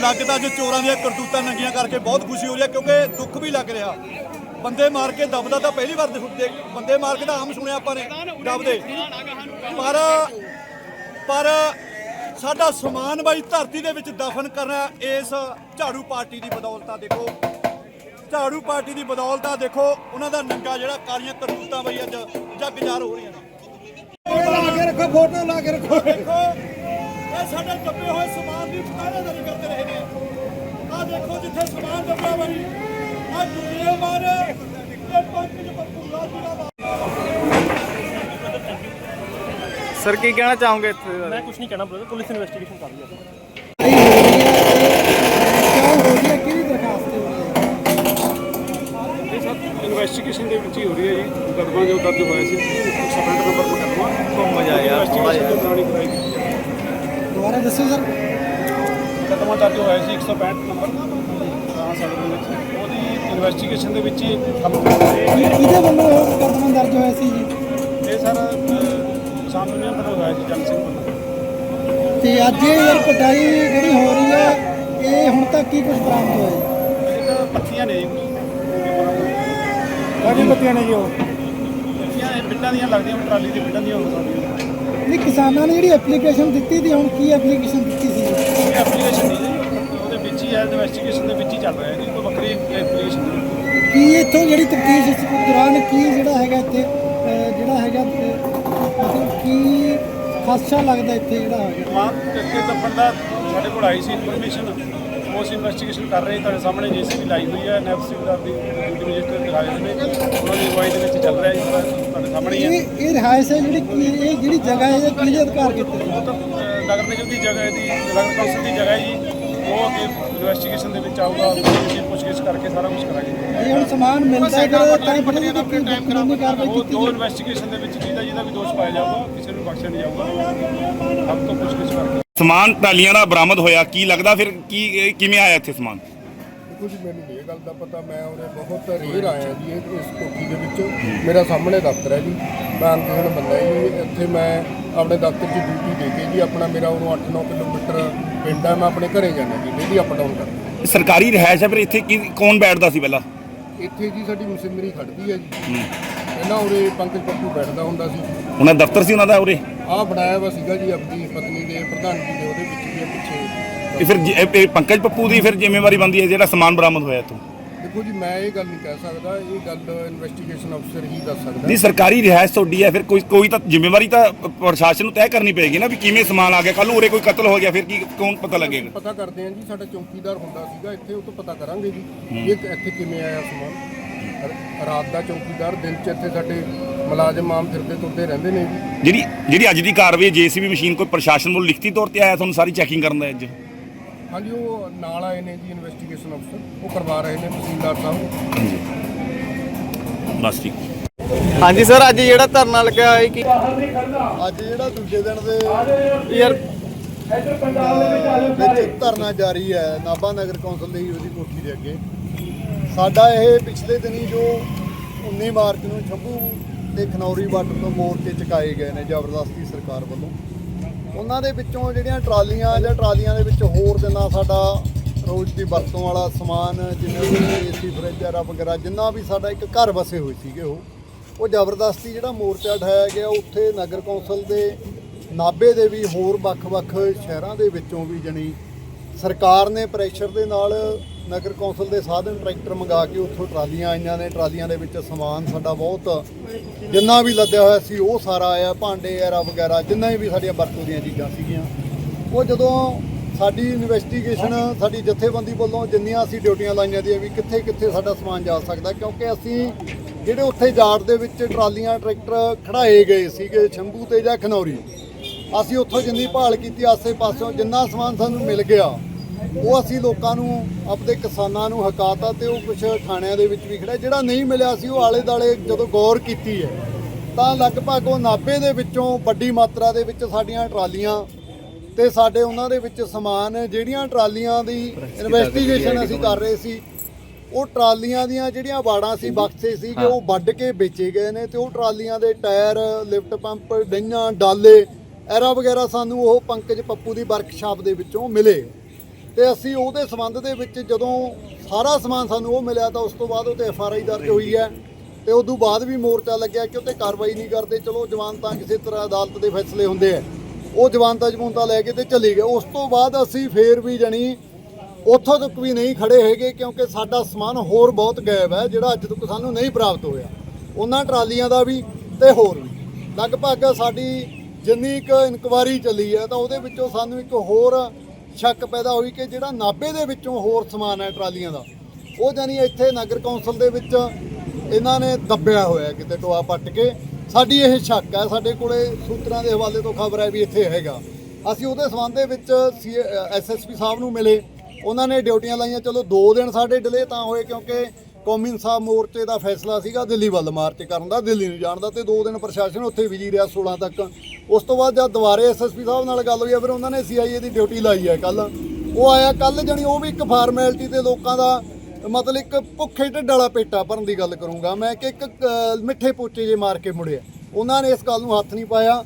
ਲੱਗਦਾ ਜੋ ਚੋਰਾਂ ਦੀਆਂ ਕਰਤੂਤਾਂ ਨੰਗੀਆਂ ਕਰਕੇ ਬਹੁਤ ਖੁਸ਼ੀ ਹੋ ਰਹੀ ਹੈ ਕਿਉਂਕਿ ਦੁੱਖ ਵੀ ਲੱਗ ਰਿਹਾ। ਬੰਦੇ ਮਾਰ ਕੇ ਦਬਦਾ ਤਾਂ ਪਹਿਲੀ ਵਾਰ ਦੇਖ- ਬੰਦੇ ਮਾਰ ਕੇ ਤਾਂ ਆਮ ਸੁਣਿਆ ਆਪਾਂ ਨੇ ਦਬਦੇ। ਪਰ ਪਰ ਸਾਡਾ ਸਮਾਨ ਬਾਈ ਧਰਤੀ ਦੇ ਵਿੱਚ ਦਫਨ ਕਰਨਾ ਇਸ ਝਾੜੂ ਪਾਰਟੀ ਦੀ ਬਦੌਲਤ ਆ ਦੇਖੋ। ਝਾੜੂ ਪਾਰਟੀ ਦੀ ਬਦੌਲਤ ਆ ਦੇਖੋ ਉਹਨਾਂ ਦਾ ਨੰਗਾ ਜਿਹੜਾ ਕਾਲੀਆਂ ਕਰਤੂਤਾਂ ਬਈ ਅੱਜ ਜੱਗ ਜਾਰ ਹੋ ਰਹੀਆਂ ਨੇ। ਲਾ ਕੇ ਰੱਖੋ ਫੋਟੋ ਲਾ ਕੇ ਰੱਖੋ। ਇਹ ਸਾਡੇ ਦੱਬੇ ਹੋਏ ਸਮਾਨ ਦੀ ਪਤਾਰਾਦਾਰੀ ਕਰਦੇ ਰਹੇ ਨੇ। ਆ ਦੇਖੋ ਜਿੱਥੇ ਸਮਾਨ ਦੱਬਿਆ ਬਈ ਆ ਦੁਨੀਆ ਮਾਰ ਇਹ ਪੰਜ ਪੱਪੂ ਰਾਜੀਨਾਮਾ ਸਰ ਕੀ ਕਹਿਣਾ ਚਾਹੋਗੇ ਇੱਥੇ ਮੈਂ ਕੁਝ ਨਹੀਂ ਕਹਿਣਾ ਬ੍ਰਦਰ ਪੁਲਿਸ ਇਨਵੈਸਟੀਗੇਸ਼ਨ ਕਰ ਰਹੀ ਹੈ। ਤੇ ਇਨਵੈਸਟੀਗੇਸ਼ਨ ਦੇ ਵਿੱਚ ਹੀ ਹੋ ਰਹੀ ਹੈ ਜੀ। ਮੁਕੱਦਮਾ ਜੋ ਦਰਜ ਹੋਇਆ ਸੀ ਸਪਰੈਂਟ ਨੰਬਰ ਮੁਕੱਦਮਾ ਘੁੰਮ ਜਾ ਯਾਰ ਥੋੜਾ ਇਨਵੈਸਟੀਗੇਸ਼ਨ ਦੇ ਦੌਰਾਨ ਹੀ ਕਰਾਈ ਗਈ ਹੈ। ਦੁਬਾਰਾ ਦੱਸੋ ਸਰ। ਮੁਕੱਦਮਾ ਦਰਜ ਹੋਇਆ ਸੀ 165 ਨੰਬਰ। ਤਾਂ ਸਾਡੇ ਦੇ ਵਿੱਚ। ਉਹਦੀ ਇਨਵੈਸਟੀਗੇਸ਼ਨ ਦੇ ਵਿੱਚ ਹੀ ਕੰਮ ਕਿਹਦੇ ਵੱਲੋਂ ਇਹ ਮੁਕੱਦਮਾ ਦਰਜ ਹੋਇਆ ਸੀ ਜੀ? ਹਾਂ। ਇਹ ਸਰ ਸ਼ਾਮ ਨੂੰ ਵੱਲੋਂ ਹੋਇਆ ਸੀ ਜਨ ਸਿੰਘ ਵੱਲੋਂ। ਤੇ ਅੱਜ ਇਹ ਯਾਰ ਕਟਾਈ ਜਿਹੜੀ ਹੋ ਰਹੀ ਹੈ ਇਹ ਹੁਣ ਤੱਕ ਕੀ ਕੁਝ ਬਰਾਮਦ ਹੋਇਆ ਇਹ ਤਾਂ ਪੱਤੀਆਂ ਨੇ ਜੀ ਕਾਹਦੀ ਪੱਤੀਆਂ ਨੇ ਜੀ ਉਹ? ਪੱਤੀਆਂ ਇਹ ਬਿੱਟਾਂ ਦੀਆਂ ਲੱਗਦੀਆਂ ਟਰਾਲੀ ਦੀ ਬਿੱਟਾਂ ਦੀਆਂ ਹੋ ਸਕਦੀਆਂ ਨਹੀਂ ਕਿਸਾਨਾਂ ਨੇ ਜਿਹੜੀ ਐਪਲੀਕੇਸ਼ਨ ਦਿੱਤੀ ਤੇ ਹੁਣ ਕੀ ਐਪਲੀਕੇਸ਼ਨ ਦਿੱਤੀ ਸੀ? ਐਪਲੀਕੇਸ਼ਨ ਨਹੀਂ ਜੀ। ਉਹਦੇ ਵਿੱਚ ਹੀ ਹੈ ਇਨਵੈਸਟੀਗੇਸ਼ਨ ਦੇ ਵਿੱਚ ਹੀ ਚੱਲ ਰਿਹਾ ਜੀ। ਕੋਈ ਵੱਖਰੀ ਐਪਲੀਕੇਸ਼ਨ ਕੀ ਇੱਥੋਂ ਜਿਹੜੀ ਤਫਤੀਸ਼ ਇਸ ਦੌਰਾਨ ਕੀ ਜਿਹੜਾ ਹੈਗਾ ਇੱਥੇ ਜਿਹੜਾ ਹੈਗਾ ਮਤਲਬ ਕੀ ਖਾਸਾ ਲੱਗਦਾ ਇੱਥੇ ਜਿਹੜਾ ਹੈਗਾ? ਮਾਂ ਕਰਕੇ ਦੱਬਣ ਦਾ ਸਾਡੇ ਕੋਲ ਆਈ ਸੀ ਇਨਫੋਰਮੇਸ਼ਨ ਉਸ ਇਨਵੈਸਟੀਗੇਸ਼ਨ ਕਰ ਰਹੇ ਤੁਹਾਡੇ ਸਾਹਮਣੇ ਜੀਸੀਬੀ ਲਾਈ ਹੋਈ ਹੈ ਨੈਬ ਦਾ ਦੀ ਡਿਊਟੀ ਮੈਜਿਸਟਰ ਦਿਖਾਏ ਹੋਏ ਨੇ। ਉਹਨਾਂ ਦੀ ਅਗਵਾਈ ਦੇ ਵਿੱਚ ਚੱਲ ਰਿਹਾ ਜੀ ਤੁਹਾਡੇ ਸਾਹਮਣੇ ਹੀ ਹੈ। ਇਹ ਇਹ ਰਿਹਾਇਸ਼ ਹੈ ਜਿਹੜੀ ਕੀ ਇਹ ਜਿਹੜੀ ਜਗ੍ਹਾ ਹੈ ਇਹ ਕਿਹਦੇ ਅਧਿਕਾਰ ਕੀਤੀ ਹੈ ਉਹ ਤਾਂ ਅਹ, ਨਗਰ ਨਿਗਮ ਦੀ ਜਗ੍ਹਾ ਹੈ ਦੀ ਨਗਰ ਕੌਂਸਲ ਦੀ ਜਗ੍ਹਾ ਹੈ ਜੀ। ਉਹ ਅੱਗੇ ਇਨਵੈਸਟੀਗੇਸ਼ਨ ਦੇ ਵਿੱਚ ਆਊਗਾ ਅਸੀਂ ਪੁੱਛਗਿੱਛ ਕਰਕੇ ਸਾਰਾ ਕੁਝ ਕਰਾਂਗੇ। ਇਹ ਹੁਣ ਸਮਾਨ ਮਿਲਦਾ ਹੈ ਤਾਂ ਹੀ ਪਤਾ ਨਹੀਂ ਕਿ ਕਾਨੂੰਨੀ ਕਾਰਵਾਈ ਉਹ ਕੀਤੀ ਦੋ ਇਨਵੈਸਟੀਗੇਸ਼ਨ ਦੇ ਵਿੱਚ ਜਿਹਦਾ ਜਿਹਦਾ ਵੀ ਦੋਸ਼ ਪਾਇਆ ਜਾਊਗਾ ਕਿਸੇ ਨੂੰ ਬਖਸ਼ਿਆ ਨਹੀਂ ਜਾਊਗਾ। ਸਭ ਤੋਂ ਪੁੱਛਗਿੱਛ ਕਰਕੇ। ਸਮਾਨ ਟਰਾਲੀਆਂ ਦਾ ਬਰਾਮਦ ਹੋਇਆ ਕੀ ਲੱਗਦਾ ਫਿਰ ਕੀ ਕਿਵੇਂ ਆਇਆ ਇੱਥੇ ਸਮਾਨ? ਜੀ ਮੈਨੂੰ ਇਹ ਗੱਲ ਦਾ ਪਤਾ ਮੈਂ ਉਹਦੇ ਬਹੁਤ ਰੇਰ ਆਇਆ ਜੀ ਇਹ- ਇਸ ਕੋਠੀ ਦੇ ਵਿੱਚ। ਮੇਰਾ ਸਾਹਮਣੇ ਦਫ਼ਤਰ ਹੈ ਜੀ। ਮੈਂ ਅਨਪੜ੍ਹ ਬੰਦਾ ਜੀ ਇੱਥੇ ਮੈਂ ਆਪਣੇ ਦਫ਼ਤਰ 'ਚ ਡਿਊਟੀ ਦੇ ਕੇ ਜੀ ਆਪਣਾ ਮੇਰਾ ਉਹਨੂੰ 8-9 ਕਿਲੋਮੀਟਰ ਪਿੰਡ ਹੈ ਮੈਂ ਆਪਣੇ ਘਰੇ ਜਾਂਦਾ ਜੀ ਡੇਲੀ ਅਪ ਡਾਊਨ ਕਰਦਾ। ਸਰਕਾਰੀ ਰਿਹਾਇਸ਼ ਹੈ ਫਿਰ ਇੱਥੇ ਕੀ ਕੌਣ ਬੈਠਦਾ ਸੀ ਪਹਿਲਾਂ? ਇੱਥੇ ਜੀ ਸਾਡੀ ਮਸ਼ੀਨਰੀ ਖੜਦੀ ਹੈ ਜੀ। ਪਹਿਲਾਂ ਉਰੇ ਪੰਕਜ ਪੱਪੂ ਬੈਠਦਾ ਹੁੰਦਾ ਸੀ। ਉਹਨਾਂ ਦਾ ਦਫ਼ਤਰ ਸੀ ਉਹਨਾਂ ਦਾ ਉਰੇ? ਆਹ ਬਣਾਇਆ ਵਾ ਸੀਗਾ ਜੀ ਆਪਣੀ ਪਤਨੀ ਦੇ ਪ੍ਰਧਾਨਗੀ ਦੇ ਉਹਦੇ ਵਿੱਚ ਵੀ ਇਹ ਪਿੱਛੇ। ਇਹ ਫਿਰ ਜ- ਇਹ- ਇਹ ਪੰਕਜ ਪੱਪੂ ਦੀ ਫਿਰ ਜ਼ਿੰਮੇਵਾਰੀ ਬਣਦੀ ਹੈ ਜਿਹੜਾ ਸਮਾਨ ਬਰਾਮਦ ਹੋਇਆ ਇੱਥੋਂ? ਦੇਖੋ ਜੀ ਮੈਂ ਇਹ ਗੱਲ ਨਹੀਂ ਕਹਿ ਸਕਦਾ ਇਹ ਗੱਲ ਇਨਵੈਸਟੀਗੇਸ਼ਨ ਅਫਸਰ ਹੀ ਦੱਸ ਸਕਦਾ। ਨਹੀਂ ਸਰਕਾਰੀ ਰਿਹਾਇਸ਼ ਤੁਹਾਡੀ ਹੈ ਫਿਰ ਕੋਈ ਕੋਈ ਤਾਂ ਜ਼ਿੰਮੇਵਾਰੀ ਤਾਂ ਪ੍ਰਸ਼ਾਸਨ ਨੂੰ ਤੈਅ ਕਰਨੀ ਪਏਗੀ ਨਾ ਵੀ ਕਿਵੇਂ ਸਮਾਨ ਆ ਗਿਆ ਕੱਲ ਉਰੇ ਕੋਈ ਕਤਲ ਹੋ ਗਿਆ ਫਿਰ ਕੀ ਕੌਣ ਪਤਾ ਲੱਗੇਗਾ? ਪਤਾ ਕਰਦੇ ਹਾਂ ਜੀ ਸਾਡਾ ਚੌਕੀਦਾਰ ਹੁੰਦਾ ਸੀਗਾ ਇੱਥੇ ਉਹ ਤੋਂ ਪਤਾ ਕਰਾਂਗੇ ਜੀ ਇਹ ਇੱਥੇ ਕਿਵੇਂ ਆਇਆ ਸਮਾਨ। ਰਾਤ ਦਾ ਚੌਕੀਦਾਰ ਦਿਨ ਚ ਇੱਥੇ ਸਾਡੇ ਮੁਲਾਜ਼ਮ ਆਮ ਫਿਰਦੇ ਤੁਰਦੇ ਰਹਿੰਦੇ ਨੇ ਜੀ। ਜਿਹੜੀ ਜਿਹੜੀ ਅੱਜ ਦੀ ਕਾਰਵਾਈ ਜੀਸੀਬੀ ਮਸ਼ੀਨ ਕੋਈ ਪ੍ਰਸ਼ਾਸਨ ਵੱਲੋਂ ਲਿਖਤੀ ਤੌਰ ਤੇ ਆਇਆ ਤੁਹਾਨੂੰ ਸਾਰੀ ਚੈਕਿੰਗ ਕਰਨ ਦਾ ਅੱਜ? ਹਾਂਜੀ ਉਹ ਨਾਲ ਆਏ ਨੇ ਜੀ ਇਨਵੈਸਟੀਗੇਸ਼ਨ ਅਫਸਰ ਉਹ ਕਰਵਾ ਰਹੇ ਨੇ ਤਹਿਸੀਲਦਾਰ ਸਾਹਿਬ। ਬਸ ਠੀਕ। ਹਾਂਜੀ ਸਰ ਅੱਜ ਜਿਹੜਾ ਧਰਨਾ ਲੱਗਿਆ ਹੈ ਕੀ ਅੱਜ ਜਿਹੜਾ ਦੂਜੇ ਦਿਨ ਦੇ ਯਾਰ ਵਿੱਚ ਧਰਨਾ ਜਾਰੀ ਹੈ ਨਾਭਾ ਨਗਰ ਕੌਂਸਲ ਦੀ ਉਹਦੀ ਕੋਠੀ ਦੇ ਅੱਗੇ। ਸਾਡਾ ਇਹ ਪਿਛਲੇ ਦਿਨੀ ਜੋ 19 ਮਾਰਚ ਨੂੰ ਛੱਬੂ ਤੇ ਖਨੌਰੀ ਬਾਰਡਰ ਤੋਂ ਮੋਰਚੇ ਚੁਕਾਏ ਗਏ ਨੇ ਜ਼ਬਰਦਸਤੀ ਸਰਕਾਰ ਵੱਲੋਂ, ਉਹਨਾਂ ਦੇ ਵਿੱਚੋਂ ਜਿਹੜੀਆਂ ਟਰਾਲੀਆਂ ਜਾਂ ਟਰਾਲੀਆਂ ਦੇ ਵਿੱਚ ਹੋਰ ਜਿੰਨਾ ਸਾਡਾ ਰੋਜ਼ ਦੀ ਵਰਤੋਂ ਵਾਲਾ ਸਮਾਨ ਜਿਵੇਂ ਏਸੀ ਫਰਿੱਜ ਵਗੈਰਾ ਵਗੈਰਾ ਜਿੰਨਾ ਵੀ ਸਾਡਾ ਇੱਕ ਘਰ ਵਸੇ ਹੋਏ ਸੀਗੇ ਉਹ ਉਹ ਜ਼ਬਰਦਸਤੀ ਜਿਹੜਾ ਮੋਰਚਾ ਢਾਇਆ ਗਿਆ, ਉੱਥੇ ਨਗਰ ਕੌਂਸਲ ਦੇ, ਨਾਭੇ ਦੇ ਵੀ ਹੋਰ ਵੱਖ-ਵੱਖ ਸ਼ਹਿਰਾਂ ਦੇ ਵਿੱਚੋਂ ਵੀ ਜਣੀ ਸਰਕਾਰ ਨੇ ਪ੍ਰੈਸ਼ਰ ਦੇ ਨਾਲ ਨਗਰ ਕੌਂਸਲ ਦੇ ਸਾਧਨ ਟਰੈਕਟਰ ਮੰਗਾ ਕੇ ਉੱਥੋਂ ਟਰਾਲੀਆਂ ਆਈਆਂ ਨੇ। ਟਰਾਲੀਆਂ ਦੇ ਵਿੱਚ ਸਮਾਨ ਸਾਡਾ ਬਹੁਤ, ਜਿੰਨਾ ਵੀ ਲੱਦਿਆ ਹੋਇਆ ਸੀ ਉਹ ਸਾਰਾ ਆਇਆ, ਭਾਂਡੇ, ਐਰਾ ਵਗੈਰਾ, ਜਿੰਨਾ ਵੀ ਸਾਡੀਆਂ ਵਰਤੋਂ ਦੀਆਂ ਚੀਜ਼ਾਂ ਸੀਗੀਆਂ। ਉਹ ਜਦੋਂ ਸਾਡੀ ਇਨਵੈਸਟੀਗੇਸ਼ਨ ਸਾਡੀ ਜਥੇਬੰਦੀ ਵੱਲੋਂ ਜਿੰਨੀਆਂ ਅਸੀਂ ਡਿਊਟੀਆਂ ਲਾਈਆਂ ਦੀਆਂ ਵੀ ਕਿੱਥੇ ਕਿੱਥੇ ਸਾਡਾ ਸਮਾਨ ਜਾ ਸਕਦਾ, ਕਿਉਂਕਿ ਅਸੀਂ ਜਿਹੜੇ ਉੱਥੇ ਜਾੜ ਦੇ ਵਿੱਚ ਟਰਾਲੀਆਂ, ਟਰੈਕਟਰ ਖੜਾਏ ਗਏ ਸੀਗੇ, ਸ਼ੰਭੂ ਤੇ ਜਾਂ ਖਨੌਰੀ, ਅਸੀਂ ਉੱਥੋਂ ਜਿੰਨੀ ਭਾਲ ਕੀਤੀ ਆਸੇ ਪਾਸਿਓਂ ਜਿੰਨਾ ਸਮਾਨ ਸਾਨੂੰ ਮਿਲ ਗਿਆ ਉਹ ਅਸੀਂ ਲੋਕਾਂ ਨੂੰ, ਆਪਦੇ ਕਿਸਾਨਾਂ ਨੂੰ ਹਕਾਤਾ ਤੇ ਉਹ ਕੁਝ ਥਾਣਿਆਂ ਦੇ ਵਿੱਚ ਵੀ ਖੜਾ ਜਿਹੜਾ ਨਹੀਂ ਮਿਲਿਆ ਸੀ, ਉਹ ਆਲੇ ਦਾਲੇ ਜਦੋਂ ਗੌਰ ਕੀਤੀ ਹੈ, ਤਾਂ ਲਗਭਗ ਉਹ ਨਾਭੇ ਦੇ ਵਿੱਚੋਂ ਵੱਡੀ ਮਾਤਰਾ ਦੇ ਵਿੱਚ ਸਾਡੀਆਂ ਟਰਾਲੀਆਂ ਤੇ ਸਾਡੇ ਉਹਨਾਂ ਦੇ ਵਿੱਚ ਸਮਾਨ, ਜਿਹੜੀਆਂ ਟਰਾਲੀਆਂ ਦੀ ਇਨਵੈਸਟੀਗੇਸ਼ਨ ਅਸੀਂ ਕਰ ਰਹੇ ਸੀ, ਉਹ ਟਰਾਲੀਆਂ ਦੀਆਂ ਜਿਹੜੀਆਂ ਬਾੜਾਂ ਸੀ, ਬਕਸੇ ਸੀ ਸੀਗੇ, ਉਹ ਵੱਢ ਕੇ ਵੇਚੇ ਗਏ ਨੇ ਤੇ ਉਹ ਟਰਾਲੀਆਂ ਦੇ ਟਾਇਰ, ਲਿਫਟ ਪੰਪ ਡਈਆਂ ਡਾਲੇ, ਐਰਾ ਵਗੈਰਾ ਸਾਨੂੰ ਉਹ ਪੰਕਜ ਪੱਪੂ ਦੀ ਵਰਕਸ਼ਾਪ ਦੇ ਵਿੱਚੋਂ ਮਿਲੇ। ਤੇ ਅਸੀਂ ਉਹਦੇ ਸੰਬੰਧ ਦੇ ਵਿੱਚ ਜਦੋਂ ਸਾਰਾ ਸਮਾਨ ਸਾਨੂੰ ਉਹ ਮਿਲਿਆ ਤਾਂ ਉਸ ਤੋਂ ਬਾਅਦ ਉਹ ਤੇ ਐਫ ਆਰ ਆਈ ਦਰਜ ਹੋਈ ਹੈ ਤੇ ਉਦੋਂ ਬਾਅਦ ਵੀ ਮੋਰਚਾ ਲੱਗਿਆ ਕਿ ਉੱਤੇ ਕਾਰਵਾਈ ਨਹੀਂ ਕਰਦੇ। ਚਲੋ ਜਵਾਨ ਤਾਂ ਕਿਸੇ ਤਰ੍ਹਾਂ ਅਦਾਲਤ ਦੇ ਫੈਸਲੇ ਹੁੰਦੇ ਆ। ਉਹ ਜਵਾਨਤਾਂ ਜਮੂਨਤਾ ਲੈ ਕੇ ਤੇ ਚਲੀ ਗਏ। ਉਸ ਤੋਂ ਬਾਅਦ ਅਸੀਂ ਫੇਰ ਵੀ ਜਣੀ ਉੱਥੋਂ ਤੱਕ ਵੀ ਨਹੀਂ ਖੜੇ ਹੈਗੇ ਕਿਉਂਕਿ ਸਾਡਾ ਸਮਾਨ ਹੋਰ ਬਹੁਤ ਗਾਇਬ ਹੈ, ਜਿਹੜਾ ਅੱਜ ਤੱਕ ਸਾਨੂੰ ਨਹੀਂ ਪ੍ਰਾਪਤ ਹੋਇਆ। ਉਹਨਾਂ ਟਰਾਲੀਆਂ ਦਾ ਵੀ ਤੇ ਹੋਰ ਵੀ। ਲਗਭਗ ਸਾਡੀ ਜਿੰਨੀ ਕੁ ਇਨਕੁਆਰੀ ਚੱਲੀ ਹੈ ਤਾਂ ਉਹਦੇ ਵਿੱਚੋਂ ਸਾਨੂੰ ਇੱਕ ਹੋਰ ਸ਼ੱਕ ਪੈਦਾ ਹੋਈ ਕਿ ਜਿਹੜਾ ਨਾਭੇ ਦੇ ਵਿੱਚੋਂ ਹੋਰ ਸਮਾਨ ਹੈ ਟਰਾਲੀਆਂ ਦਾ, ਉਹ ਜਾਨੀ ਇੱਥੇ ਨਗਰ ਕੌਂਸਲ ਦੇ ਵਿੱਚ ਇਹਨਾਂ ਨੇ ਦੱਬਿਆ ਹੋਇਆ ਕਿਤੇ ਟੋਆ ਪੱਟ ਕੇ। ਸਾਡੀ ਇਹ ਸ਼ੱਕ ਹੈ, ਸਾਡੇ ਕੋਲੇ ਸੂਤਰਾਂ ਦੇ ਹਵਾਲੇ ਤੋਂ ਖਬਰ ਹੈ ਵੀ ਇੱਥੇ ਹੈਗਾ। ਅਸੀਂ ਉਹਦੇ ਸੰਬੰਧ ਦੇ ਵਿੱਚ ਐਸਐਸਪੀ ਸਾਹਿਬ ਨੂੰ ਮਿਲੇ। ਉਹਨਾਂ ਨੇ ਡਿਊਟੀਆਂ ਲਾਈਆਂ। ਚਲੋ 2 ਦਿਨ ਸਾਡੇ ਡਿਲੇ ਤਾਂ ਹੋਏ ਕਿਉਂਕਿ ਕੌਮੀ ਇਨਸਾਫ ਮੋਰਚੇ ਦਾ ਫੈਸਲਾ ਸੀਗਾ ਦਿੱਲੀ ਵੱਲ ਮਾਰਚ ਕਰਨ ਦਾ, ਦਿੱਲੀ ਨੂੰ ਜਾਣ ਦਾ ਤੇ 2 ਦਿਨ ਪ੍ਰਸ਼ਾਸਨ ਉੱਥੇ ਵਿਜੀ ਰਿਹਾ 16 ਤੱਕ। ਉਸ ਤੋਂ ਬਾਅਦ ਜਦ ਦੁਬਾਰੇ ਐਸਐਸਪੀ ਸਾਹਿਬ ਨਾਲ ਗੱਲ ਹੋਈ ਆ, ਫਿਰ ਉਹਨਾਂ ਨੇ ਸੀਆਈਏ ਦੀ ਡਿਊਟੀ ਲਾਈ ਹੈ ਕੱਲ ਉਹ ਆਇਆ ਕੱਲ ਜਣੀ ਉਹ ਵੀ ਇੱਕ ਫਾਰਮੈਲਿਟੀ ਤੇ ਲੋਕਾਂ ਦਾ ਮਤਲਬ ਇੱਕ ਭੁੱਖੇ ਢਿੱਡ ਵਾਲਾ ਪੇਟਾ ਭਰਨ ਦੀ ਗੱਲ ਕਰੂੰਗਾ ਮੈਂ ਕਿ ਇੱਕ ਮਿੱਠੇ ਪੋਚੇ ਜੇ ਮਾਰ ਕੇ ਮੁੜਿਆ। ਉਹਨਾਂ ਨੇ ਇਸ ਗੱਲ ਨੂੰ ਹੱਥ ਨਹੀਂ ਪਾਇਆ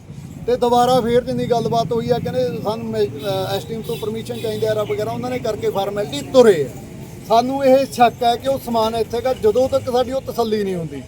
ਤੇ ਦੁਬਾਰਾ ਫੇਰ ਜਿੰਨੀ ਗੱਲਬਾਤ ਹੋਈ ਆ, ਕਹਿੰਦੇ ਸਾਨੂੰ ਐਸਟੀਮ ਤੋਂ ਪਰਮਿਸ਼ਨ ਚਾਹੀਦੀ ਆ ਵਗੈਰਾ, ਉਹਨਾਂ ਨੇ ਕਰਕੇ ਫਾਰਮੈਲਿਟੀ ਤੁਰੇ ਆ। ਸਾਨੂੰ ਇਹ ਸ਼ੱਕ ਹੈ ਕਿ ਉਹ ਸਮਾਨ ਇੱਥੇ ਦਾ ਜਦੋਂ ਤੱਕ ਸਾਡੀ ਉਹ ਤਸੱਲੀ ਨਹੀਂ ਹੁੰਦੀ।